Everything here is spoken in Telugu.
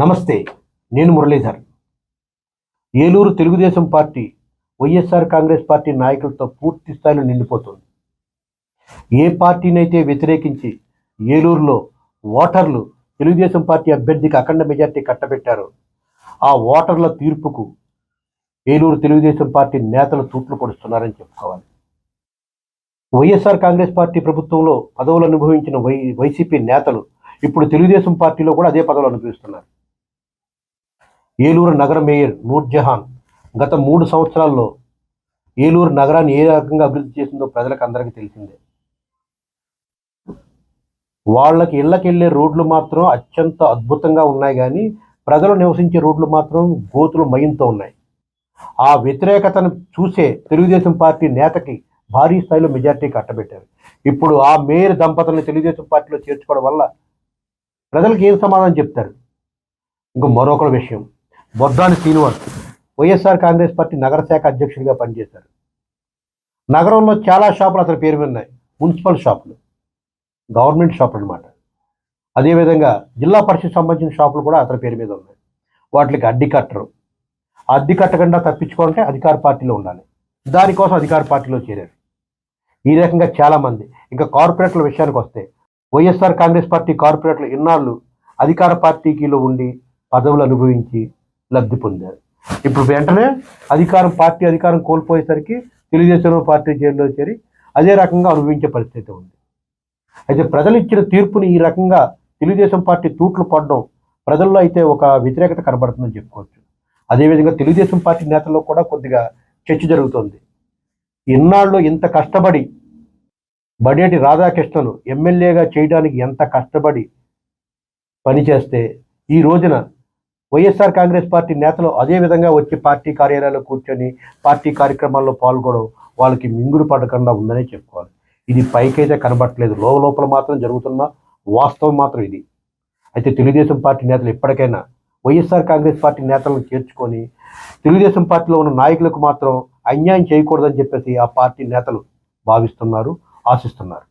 నమస్తే నేను Muralidhar. Eluru Telugu Desam party YSR Congress party నాయకులతో పూర్తి స్థాయిలో నిండిపోతుంది. ఏ పార్టీనైతే వ్యతిరేకించి ఏలూరులో ఓటర్లు తెలుగుదేశం పార్టీ అభ్యర్థికి అఖండ మెజార్టీ కట్టబెట్టారో ఆ ఓటర్ల తీర్పుకు ఏలూరు తెలుగుదేశం పార్టీ నేతలు తూట్లు పొడుస్తున్నారని చెప్పుకోవాలి. వైఎస్ఆర్ కాంగ్రెస్ పార్టీ ప్రభుత్వంలో పదవులు అనుభవించిన వై వైసీపీ నేతలు ఇప్పుడు తెలుగుదేశం పార్టీలో కూడా అదే పదవులు అనుభవిస్తున్నారు. ఏలూరు నగర మేయర్ నూర్జహాన్ గత మూడు సంవత్సరాల్లో ఏలూరు నగరాన్ని ఏ రకంగా అభివృద్ధి చేసిందో ప్రజలకు అందరికీ తెలిసిందే. వాళ్ళకి ఇళ్ళకెళ్ళే రోడ్లు మాత్రం అత్యంత అద్భుతంగా ఉన్నాయి కానీ ప్రజలు నివసించే రోడ్లు మాత్రం గోతులు మయంతో ఉన్నాయి. ఆ వ్యతిరేకతను చూసే తెలుగుదేశం పార్టీ నేతకి భారీ స్థాయిలో మెజార్టీ కట్టబెట్టారు. ఇప్పుడు ఆ మేయర్ దంపతులను తెలుగుదేశం పార్టీలో చేర్చుకోవడం వల్ల ప్రజలకు ఏం సమాధానం చెప్తారు? ఇంకో మరొక విషయం. బొద్దాని శ్రీనివాస్ వైఎస్ఆర్ కాంగ్రెస్ పార్టీ నగర శాఖ అధ్యక్షుడిగా పనిచేశారు. నగరంలో చాలా షాపులు అతని పేరు మీద ఉన్నాయి. మున్సిపల్ షాపులు గవర్నమెంట్ షాపులు అనమాట అదేవిధంగా జిల్లా పరిషత్ సంబంధించిన షాపులు కూడా అతని పేరు మీద ఉన్నాయి. వాటికి అడ్డి కట్టరు. అడ్డి అద్దె కట్టకుండా తప్పించుకోవాలంటే అధికార పార్టీలో ఉండాలి. దానికోసం అధికార పార్టీలో చేరారు. ఈ రకంగా చాలామంది ఇంకా కార్పొరేట్ల విషయానికి వస్తే వైఎస్ఆర్ కాంగ్రెస్ పార్టీ కార్పొరేట్లు ఇన్నాళ్ళు అధికార పార్టీకిలో ఉండి పదవులు అనుభవించి లబ్ధి పొందారు. ఇప్పుడు వెంటనే అధికారం పార్టీ అధికారం కోల్పోయేసరికి తెలుగుదేశం పార్టీ జైల్లో చేరి అదే రకంగా అనుభవించే పరిస్థితి ఉంది. అయితే ప్రజలు ఇచ్చిన తీర్పుని ఈ రకంగా తెలుగుదేశం పార్టీ తూట్లు పడడం ప్రజల్లో అయితే ఒక వ్యతిరేకత కనబడుతుందని చెప్పుకోవచ్చు. అదేవిధంగా తెలుగుదేశం పార్టీ నేతల్లో కూడా కొద్దిగా చర్చ జరుగుతుంది. ఇన్నాళ్ళు ఇంత కష్టపడి బడేటి రాధాకృష్ణను ఎమ్మెల్యేగా చేయడానికి ఎంత కష్టపడి పనిచేస్తే ఈ రోజున వైఎస్ఆర్ కాంగ్రెస్ పార్టీ నేతలు అదే విధంగా వచ్చి పార్టీ కార్యాలయాల్లో కూర్చొని పార్టీ కార్యక్రమాల్లో పాల్గొనడం వాళ్ళకి మింగుడు పడకుండా ఉందనే చెప్పుకోవాలి. ఇది పైకైతే కనబట్టలేదు లోపల మాత్రం జరుగుతున్న వాస్తవం మాత్రం ఇది. అయితే తెలుగుదేశం పార్టీ నేతలు ఎప్పటికైనా వైఎస్ఆర్ కాంగ్రెస్ పార్టీ నేతలను చేర్చుకొని తెలుగుదేశం పార్టీలో ఉన్న నాయకులకు మాత్రం అన్యాయం చేయకూడదని చెప్పేసి ఆ పార్టీ నేతలు భావిస్తున్నారు ఆశిస్తున్నారు.